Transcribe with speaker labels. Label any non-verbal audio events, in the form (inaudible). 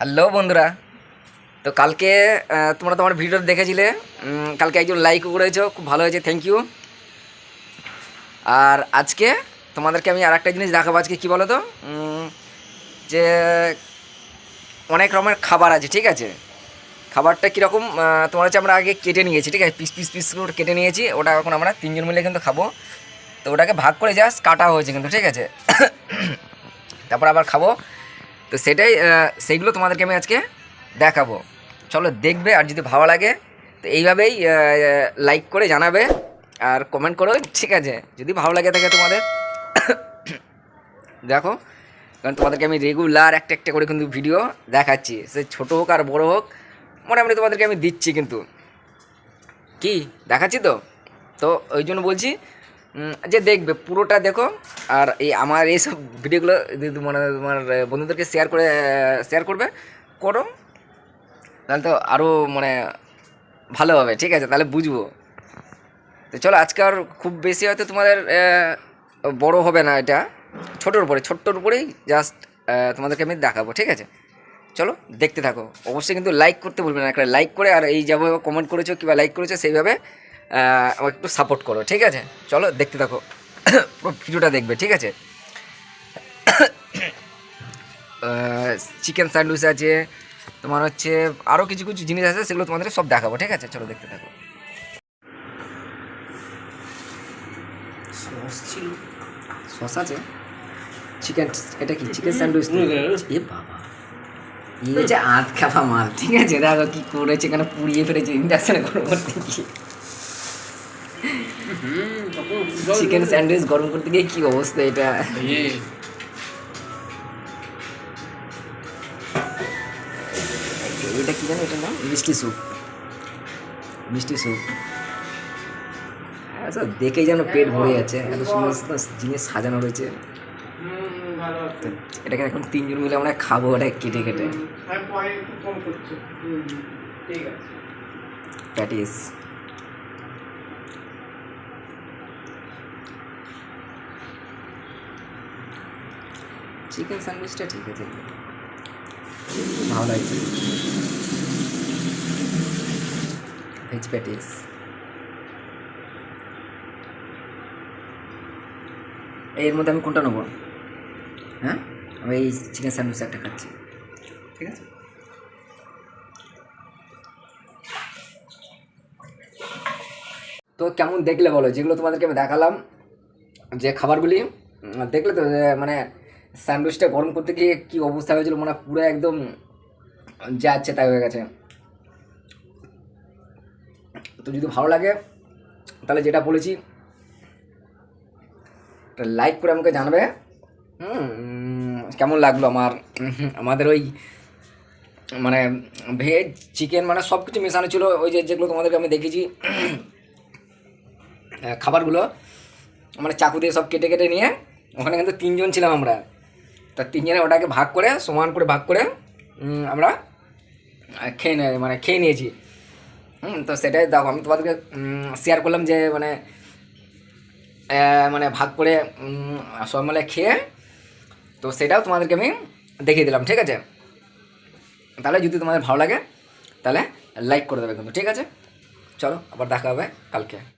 Speaker 1: Hello বন্ধুরা, তো কালকে তোমরা তোমার ভিডিও দেখেছিলে কালকে একজন লাইকও করেছ, খুব ভালো হয়েছে থ্যাংক ইউ আর আজকে তোমাদেরকে আমি আর একটা জিনিস দেখাবো আজকে, কী বলো তো যে অনেক রকমের খাবার আছে, ঠিক আছে? খাবারটা কীরকম তোমার হচ্ছে আমরা আগে কেটে নিয়েছি, ঠিক আছে? পিস পিস পিস কেটে নিয়েছি, ওটা এখন আমরা তিনজন মিলে কিন্তু খাব। তো ওটাকে ভাগ করে জাস্ট কাটা হয়েছে কিন্তু, ঠিক আছে? (coughs) তারপর আবার খাব। তো সেটাই সেইগুলো তোমাদেরকে আমি আজকে দেখাবো। চলো দেখবে, আর যদি ভালো লাগে, তো এইভাবেই লাইক করে জানাবে, আর কমেন্ট করো, ঠিক আছে? যদি ভালো লাগে থাকে তোমাদের, (coughs) দেখো, কারণ তোমাদেরকে আমি রেগুলার একটা একটা করে কিন্তু ভিডিও দেখাচ্ছি। সে ছোটো হোক আর বড়ো হোক, মোটামুটি তোমাদেরকে আমি দিচ্ছি কিন্তু। কি, দেখাচ্ছি তো? তো ওই জন্য বলছি যে দেখবে পুরোটা দেখো, আর এই আমার এইসব ভিডিওগুলো যদি মানে তোমার বন্ধুদেরকে শেয়ার করে শেয়ার করবে, করো। তাহলে তো আরও মানে ভালো হবে, ঠিক আছে? তাহলে বুঝব। তো চলো, আজকে আর খুব বেশি হয়তো তোমাদের বড় হবে না এটা। ছোটোর উপরে, ছোট্টর উপরেই জাস্ট তোমাদেরকে আমি দেখাবো, ঠিক আছে? চলো, দেখতে থাকো। অবশ্যই কিন্তু লাইক করতে ভুলবে না। একটা লাইক করে, আর এই যেভাবে কমেন্ট করেছ কিংবা লাইক করেছ, সেইভাবে আমাকে একটু সাপোর্ট করো, ঠিক আছে? চলো, দেখতে থাকো। পুরো (coughs) ভিডিওটা দেখবে, ঠিক আছে? (coughs) চিকেন স্যান্ডউইচ আছে, তোমার হচ্ছে আরও কিছু কিছু জিনিস আছে, সেগুলো তোমাদের সব দেখাবো, ঠিক আছে? চলো, দেখতে থাকো। সস ছিল। সস আছে? চিকেন এটা কি? চিকেন স্যান্ডউইচ এ বাবা। ইয়ে যে আধ খাফা মাল, ঠিক আছে? দেখো কি করেছে, এখানে পুড়িয়ে ফেলেছে ইন্ডাকশনে গিয়ে। চিকেন স্যান্ডউইচ গরম করতে গিয়ে কি অবস্থা এটা? এটা কি জানো এটার নাম? মিষ্টি স্যুপ। মিষ্টি স্যুপ। আচ্ছা দেখেই যেন পেট ভরে যাচ্ছে। এত সুন্দর সুন্দর জিনিস সাজানো রয়েছে। এটাকে এখন তিনজন মিলে আমরা খাব এটা কেটে কেটে। প্যাটিস চিকেন স্যান্ডউইচটা ঠিক আছে। ভালো লাগছে। ভেজ প্যাটিস এর মধ্যে আমি কোনটা নেব? হ্যাঁ? আমি এই চিকেন স্যান্ডউইচ একটা খাচ্ছি। ঠিক আছে? তো কেমন দেখলে বলো? যেগুলো তোমাদেরকে আমি দেখালাম যে খাবারগুলি দেখলে তো মানে স্যান্ডউইচটা গরম করতে গিয়ে কী অবস্থা হয়েছিল মানে পুরো একদম যা আছে তাই হয়ে গেছে। তো যদি ভালো লাগে, তাহলে যেটা বলেছি লাইক করে আমাকে জানাবে। কেমন লাগল আমার, আমাদের ওই মানে ভেজ চিকেন মানে সব কিছু মেশানো ছিল, ওই যে যেগুলো তোমাদেরকে আমি দেখেছি খাবারগুলো মানে চাকু দিয়ে সব কেটে কেটে নিয়ে, ওখানে কিন্তু তিনজন ছিলাম আমরা। তা তিনজনে ওটাকে ভাগ করে, সমান করে ভাগ করে আমরা খেয়ে নে মানে খেয়ে নিয়েছি। হুম, তো সেটাই দেখো, আমি তোমাদেরকে শেয়ার করলাম যে মানে মানে ভাগ করে সবাই মিলে খেয়ে, তো সেটাও তোমাদেরকে আমি দেখিয়ে দিলাম, ঠিক আছে? তাহলে যদি তোমাদের ভালো লাগে, তাহলে লাইক করে দেবে কিন্তু, ঠিক আছে? চলো, আবার দেখা হবে কালকে।